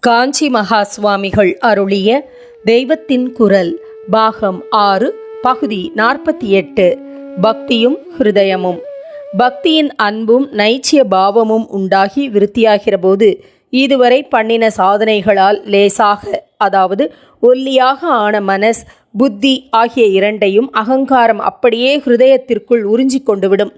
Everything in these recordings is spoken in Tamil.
காஞ்சி மகா சுவாமிகள் அருளிய தெய்வத்தின் குரல் பாகம் ஆறு பகுதி நாற்பத்தி எட்டு. பக்தியும் ஹிருதயமும். பக்தியின் அன்பும் நைச்சிய பாவமும் உண்டாகி விருத்தியாகிற போது இதுவரை பண்ணின சாதனைகளால் லேசாக அதாவது ஒல்லியாக ஆன மனஸ் புத்தி ஆகிய இரண்டையும் அகங்காரம் அப்படியே ஹிருதயத்திற்குள் உறிஞ்சிக் கொண்டுவிடும்.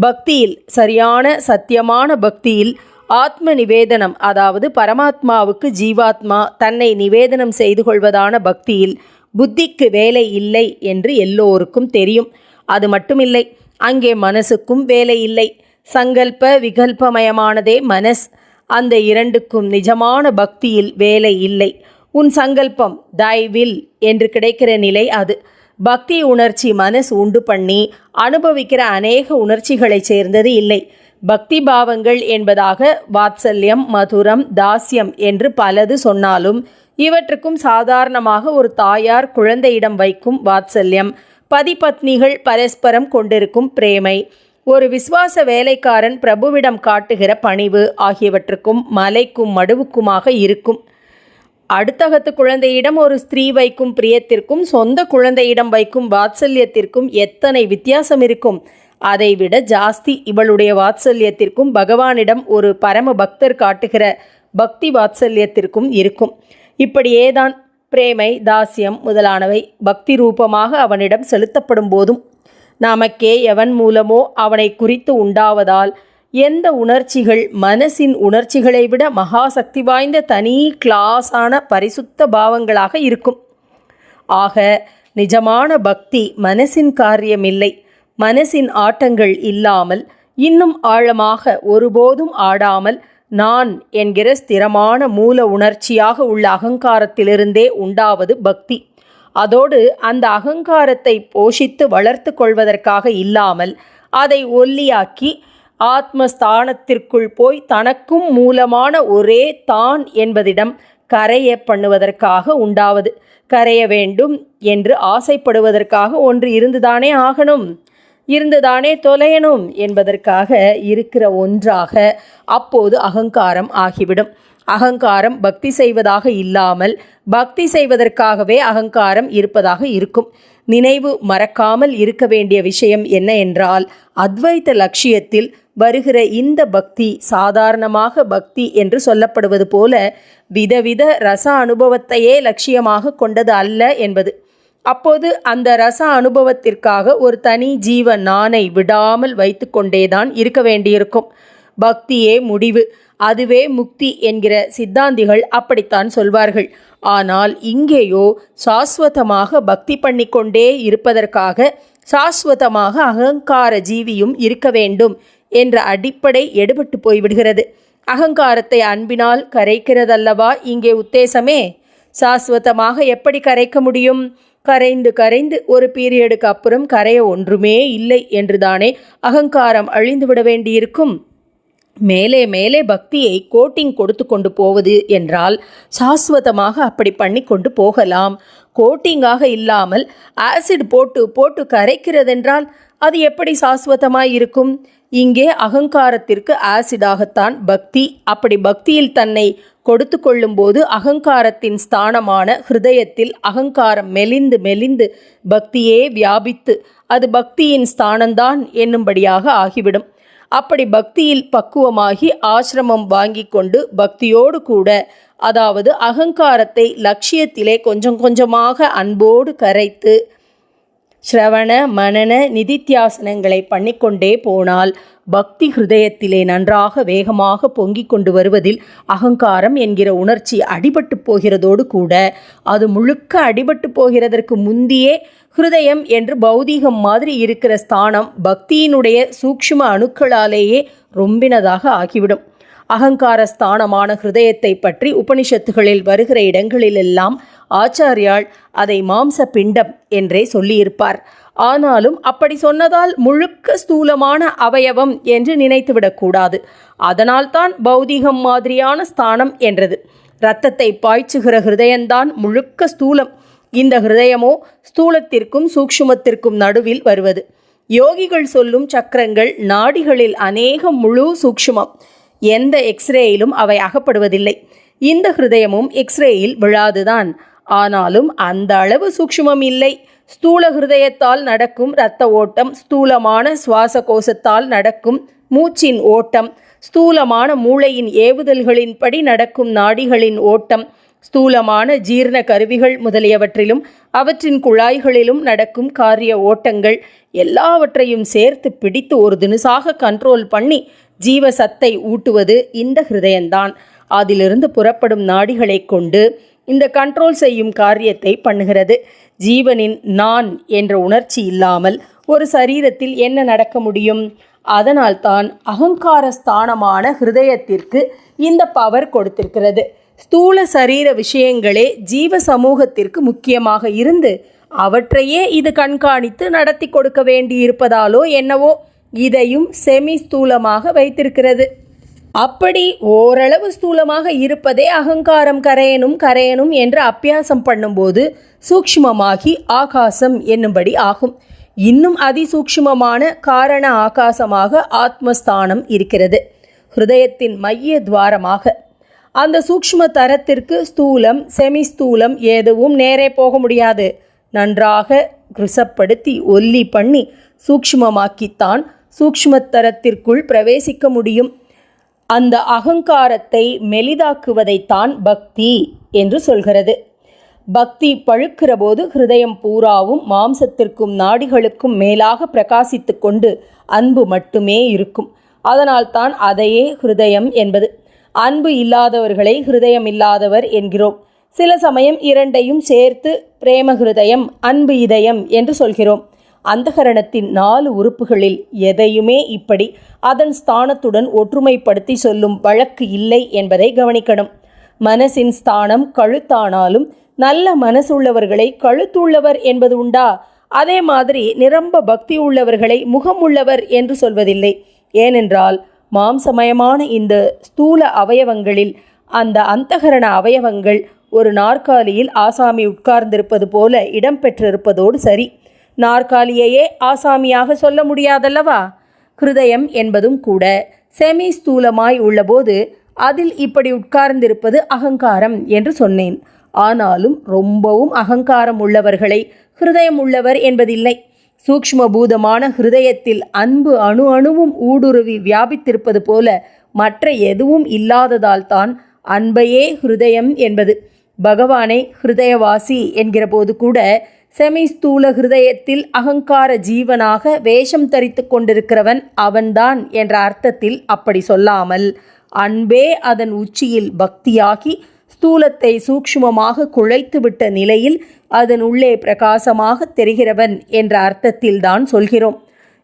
பக்தியில் சரியான சத்தியமான பக்தியில் ஆத்ம நிவேதனம் அதாவது பரமாத்மாவுக்கு ஜீவாத்மா தன்னை நிவேதனம் செய்து கொள்வதான பக்தியில் புத்திக்கு வேலை இல்லை என்று எல்லோருக்கும் தெரியும். அது மட்டுமில்லை அங்கே மனசுக்கும் வேலை இல்லை. சங்கல்ப விகல்பமயமானதே மனஸ். அந்த இரண்டுக்கும் நிஜமான பக்தியில் வேலை இல்லை. உன் சங்கல்பம் தை வில் என்று கிடைக்கிற நிலை அது. பக்தி உணர்ச்சி மனசு உண்டு பண்ணி அனுபவிக்கிற அநேக உணர்ச்சிகளை சேர்ந்தது இல்லை. பக்தி பாவங்கள் என்பதாக வாத்சல்யம் மதுரம் தாஸ்யம் என்று பலது சொன்னாலும் இவற்றுக்கும் சாதாரணமாக ஒரு தாயார் குழந்தையிடம் வைக்கும் வாத்சல்யம். பதிபத்னிகள் பரஸ்பரம் கொண்டிருக்கும் பிரேமை. ஒரு விசுவாச வேலைக்காரன் பிரபுவிடம் காட்டுகிற பணிவு ஆகியவற்றுக்கும் மலைக்கும் மடுவுக்குமாக இருக்கும். அடுத்தகத்து குழந்தையிடம் ஒரு ஸ்திரீ வைக்கும் பிரியத்திற்கும் சொந்த குழந்தையிடம் வைக்கும் வாத்சல்யத்திற்கும் எத்தனை வித்தியாசம் இருக்கும்? அதைவிட ஜாஸ்தி இவளுடைய வாத்சல்யத்திற்கும் பகவானிடம் ஒரு பரம பக்தர் காட்டுகிற பக்தி வாத்சல்யத்திற்கும் இருக்கும். இப்படியேதான் பிரேமை தாசியம் முதலானவை பக்தி ரூபமாக அவனிடம் செலுத்தப்படும் போதும். நமக்கே எவன் மூலமோ அவனை குறித்து உண்டாவதால் எந்த உணர்ச்சிகள் மனசின் உணர்ச்சிகளை விட மகா சக்தி வாய்ந்த தனி கிளாஸான பரிசுத்த பாவங்களாக இருக்கும். ஆக நிஜமான பக்தி மனசின் காரியமில்லை. மனசின் ஆட்டங்கள் இல்லாமல் இன்னும் ஆழமாக ஒருபோதும் ஆடாமல் நான் என்கிற ஸ்திரமான மூல உணர்ச்சியாக உள்ள அகங்காரத்திலிருந்தே உண்டாவது பக்தி. அதோடு அந்த அகங்காரத்தை போஷித்து வளர்த்து கொள்வதற்காக இல்லாமல் அதை ஒல்லியாக்கி ஆத்மஸ்தானத்திற்குள் போய் தனக்கும் மூலமான ஒரே தான் என்பதிடம் கரைய பண்ணுவதற்காக உண்டாவது. கரைய வேண்டும் என்று ஆசைப்படுவதற்காக ஒன்று இருந்துதானே ஆகணும்? இருந்துதானே தொலையணும் என்பதற்காக இருக்கிற ஒன்றாக அப்போது அகங்காரம் ஆகிவிடும். அகங்காரம் பக்தி செய்வதாக இல்லாமல் பக்தி செய்வதற்காகவே அகங்காரம் இருப்பதாக இருக்கும். நினைவு மறக்காமல் இருக்க வேண்டிய விஷயம் என்ன என்றால் அத்வைத்த லட்சியத்தில் வருகிற இந்த பக்தி சாதாரணமாக பக்தி என்று சொல்லப்படுவது போல விதவித ரச அனுபவத்தையே லட்சியமாக கொண்டது அல்ல என்பது. அப்போது அந்த ரச அனுபவத்திற்காக ஒரு தனி ஜீவ நானை விடாமல் வைத்து கொண்டேதான் இருக்க வேண்டியிருக்கும். பக்தியே முடிவு. அதுவே முக்தி என்கிற சித்தாந்திகள் அப்படித்தான் சொல்வார்கள். ஆனால் இங்கேயோ சாஸ்வதமாக பக்தி பண்ணிக்கொண்டே இருப்பதற்காக சாஸ்வதமாக அகங்கார ஜீவியும் இருக்க வேண்டும் என்ற அடிப்படை எடுபட்டு போய்விடுகிறது. அகங்காரத்தை அன்பினால் கரைக்கிறதல்லவா இங்கே உத்தேசமே? சாஸ்வதமாக எப்படி கரைக்க முடியும்? கரைந்து கரைந்து ஒரு பீரியடுக்கு அப்புறம் கரைய ஒன்றுமே இல்லை என்றுதானே அகங்காரம் அழிந்து விட வேண்டியிருக்கும். மேலே மேலே பக்தியை கோட்டிங் கொடுத்து கொண்டு போவது என்றால் சாஸ்வதமாக அப்படி பண்ணி கொண்டு போகலாம். கோட்டிங்காக இல்லாமல் ஆசிட் போட்டு போட்டு கரைக்கிறதென்றால் அது எப்படி சாஸ்வதமாய் இருக்கும்? இங்கே அகங்காரத்திற்கு ஆசிடாகத்தான் பக்தி. அப்படி பக்தியில் தன்னை கொடுத்து கொள்ளும்போது அகங்காரத்தின் ஸ்தானமான ஹிருதயத்தில் அகங்காரம் மெலிந்து மெலிந்து பக்தியே வியாபித்து அது பக்தியின் ஸ்தானந்தான் என்னும்படியாக ஆகிவிடும். அப்படி பக்தியில் பக்குவமாகி ஆசிரமம் வாங்கி கொண்டு பக்தியோடு கூட அதாவது அகங்காரத்தை லட்சியத்திலே கொஞ்சம் கொஞ்சமாக அன்போடு கரைத்து ஸ்ரவண மனன நிதித்தியாசனங்களை பண்ணிக்கொண்டே போனால் பக்தி ஹிருதயத்திலே நன்றாக வேகமாக பொங்கிக் கொண்டு வருவதில் அகங்காரம் என்கிற உணர்ச்சி அடிபட்டு போகிறதோடு கூட அது முழுக்க அடிபட்டு போகிறதற்கு முந்தியே ஹிருதயம் என்று பௌதீகம் மாதிரி இருக்கிற ஸ்தானம் பக்தியினுடைய சூக்ஷ்ம அணுக்களாலேயே ரொம்பினதாக ஆகிவிடும். அகங்கார ஸ்தானமான ஹிருதயத்தை பற்றி உபனிஷத்துகளில் வருகிற இடங்களிலெல்லாம் ஆச்சாரியால் அதை மாம்ச பிண்டம் என்றே சொல்லியிருப்பார். ஆனாலும் அப்படி சொன்னதால் முழுக்க ஸ்தூலமான அவயவம் என்று நினைத்துவிடக்கூடாது அதனால்தான் பௌதிகம் மாதிரியான ஸ்தானம் என்றது. இரத்தத்தை பாய்ச்சுகிற ஹிருதயம்தான் முழுக்க ஸ்தூலம். இந்த ஹிருதயமோ ஸ்தூலத்திற்கும் சூக்ஷ்மத்திற்கும் நடுவில் வருவது. யோகிகள் சொல்லும் சக்கரங்கள் நாடிகளில் அநேகம் முழு சூக்ஷ்மம். எந்த எக்ஸ்ரேயிலும் அவை அகப்படுவதில்லை. இந்த ஹிருதயமும் எக்ஸ்ரேயில் விழாதுதான். ஆனாலும் அந்த அளவு சூக்ஷ்மம் இல்லை. ஸ்தூல ஹிருதயத்தால் நடக்கும் இரத்த ஓட்டம் ஸ்தூலமான சுவாச கோசத்தால் நடக்கும் மூச்சின் ஓட்டம் ஸ்தூலமான மூளையின் ஏவுதல்களின்படி நடக்கும் நாடிகளின் ஓட்டம் ஸ்தூலமான ஜீரண கருவிகள் முதலியவற்றிலும் அவற்றின் குழாய்களிலும் நடக்கும் காரிய ஓட்டங்கள் எல்லாவற்றையும் சேர்த்து பிடித்து ஒரு தினுசாக கண்ட்ரோல் பண்ணி ஜீவ சத்தை ஊட்டுவது இந்த ஹிருதயந்தான். அதிலிருந்து புறப்படும் நாடிகளைக் கொண்டு இந்த கண்ட்ரோல் செய்யும் காரியத்தை பண்ணுகிறது. ஜீவனின் நான் என்ற உணர்ச்சி இல்லாமல் ஒரு சரீரத்தில் என்ன நடக்க முடியும்? அதனால்தான் அகங்கார ஸ்தானமான ஹிருதயத்திற்கு இந்த பவர் கொடுத்திருக்கிறது. ஸ்தூல சரீர விஷயங்களே ஜீவ சமூகத்திற்கு முக்கியமாக இருந்து அவற்றையே இது கண்காணித்து நடத்தி கொடுக்க வேண்டியிருப்பதாலோ என்னவோ இதையும் செமி ஸ்தூலமாக வைத்திருக்கிறது. அப்படி ஓரளவு ஸ்தூலமாக இருப்பதே அகங்காரம் கரையணும் கரையனும் என்று அப்பியாசம் பண்ணும்போது சூக்ஷ்மமாகி ஆகாசம் என்னும்படி ஆகும். இன்னும் அதிசூக்ஷ்மமான காரண ஆகாசமாக ஆத்மஸ்தானம் இருக்கிறது. ஹிருதயத்தின் மைய துவாரமாக. அந்த சூக்ஷ்ம தரத்திற்கு ஸ்தூலம் செமி ஸ்தூலம் எதுவும் நேரே போக முடியாது. நன்றாக கிருசப்படுத்தி ஒல்லி பண்ணி சூக்ஷ்மமாக்கித்தான் சூக்ஷ்மத்தரத்திற்குள் பிரவேசிக்க முடியும். அந்த அகங்காரத்தை மெலிதாக்குவதைத்தான் பக்தி என்று சொல்கிறது. பக்தி பழுக்கிற போது ஹிருதயம் பூராவும் மாம்சத்திற்கும் நாடிகளுக்கும் மேலாக பிரகாசித்து கொண்டு அன்பு மட்டுமே இருக்கும். அதனால்தான் அதையே ஹிருதயம் என்பது. அன்பு இல்லாதவர்களை ஹிருதயம் இல்லாதவர் என்கிறோம். சில சமயம் இரண்டையும் சேர்த்து பிரேம ஹிருதயம் அன்பு இதயம் என்று சொல்கிறோம். அந்தகரணத்தின் நாலு உறுப்புகளில் எதையுமே இப்படி அதன் ஸ்தானத்துடன் ஒற்றுமைப்படுத்தி சொல்லும் வழக்கு இல்லை என்பதை கவனிக்கணும். மனசின் ஸ்தானம் கழுத்தானாலும் நல்ல மனசுள்ளவர்களை கழுத்துள்ளவர் என்பது உண்டா? அதே மாதிரி நிரம்ப பக்தி உள்ளவர்களை முகம் உள்ளவர் என்று சொல்வதில்லை. ஏனென்றால் மாம்சமயமான இந்த ஸ்தூல அவயவங்களில் அந்த அந்தகரண அவயவங்கள் ஒரு நாற்காலியில் ஆசாமி உட்கார்ந்திருப்பது போல இடம்பெற்றிருப்பதோடு சரி. நாற்காலியையே ஆசாமியாக சொல்ல முடியாதல்லவா? ஹிருதயம் என்பதும் கூட செமி ஸ்தூலமாய் உள்ளபோது அதில் இப்படி உட்கார்ந்திருப்பது அகங்காரம் என்று சொன்னேன். ஆனாலும் ரொம்பவும் அகங்காரம் உள்ளவர்களை ஹிருதயம் உள்ளவர் என்பதில்லை. சூக்ஷ்மபூதமான ஹிருதயத்தில் அன்பு அணு அணுவும் ஊடுருவி வியாபித்திருப்பது போல மற்ற எதுவும் இல்லாததால் தான் அன்பையே ஹிருதயம் என்பது. பகவானை ஹிருதயவாசி என்கிறபோது கூட செமி ஸ்தூல ஹிருதயத்தில் அகங்கார ஜீவனாக வேஷம் தரித்து கொண்டிருக்கிறவன் அவன்தான் என்ற அர்த்தத்தில் அப்படி சொல்லாமல் அன்பே அதன் உச்சியில் பக்தியாகி ஸ்தூலத்தை சூக்ஷ்மமாக குழைத்துவிட்ட நிலையில் அதன் உள்ளே பிரகாசமாக தெரிகிறவன் என்ற அர்த்தத்தில்தான் சொல்கிறோம்.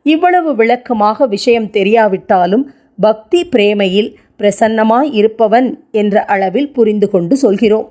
இவ்வளவு விளக்கமாக விஷயம் தெரியாவிட்டாலும் பக்தி பிரேமையில் பிரசன்னமாய் இருப்பவன் என்ற அளவில் புரிந்து கொண்டு சொல்கிறோம்.